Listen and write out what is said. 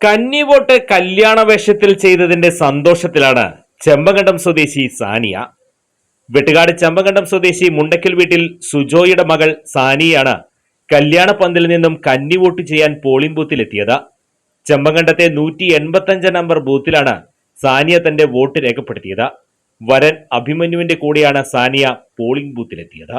കന്നി വോട്ട് കല്യാണ വേഷത്തിൽ ചെയ്തതിന്റെ സന്തോഷത്തിലാണ് ചെമ്പകണ്ടം സ്വദേശി സാനിയ. വെട്ടുകാട് ചെമ്പകണ്ടം സ്വദേശി മുണ്ടക്കൽ വീട്ടിൽ സുജോയുടെ മകൾ സാനിയാണ് കല്യാണ പന്തിൽ നിന്നും കന്നി വോട്ട് ചെയ്യാൻ പോളിംഗ് ബൂത്തിലെത്തിയത്. ചെമ്പകണ്ടത്തെ നൂറ്റി എൺപത്തഞ്ച് നമ്പർ ബൂത്തിലാണ് സാനിയ തന്റെ വോട്ട് രേഖപ്പെടുത്തിയത്. വരൻ അഭിമന്യുവിന്റെ കൂടെയാണ് സാനിയ പോളിംഗ് ബൂത്തിലെത്തിയത്.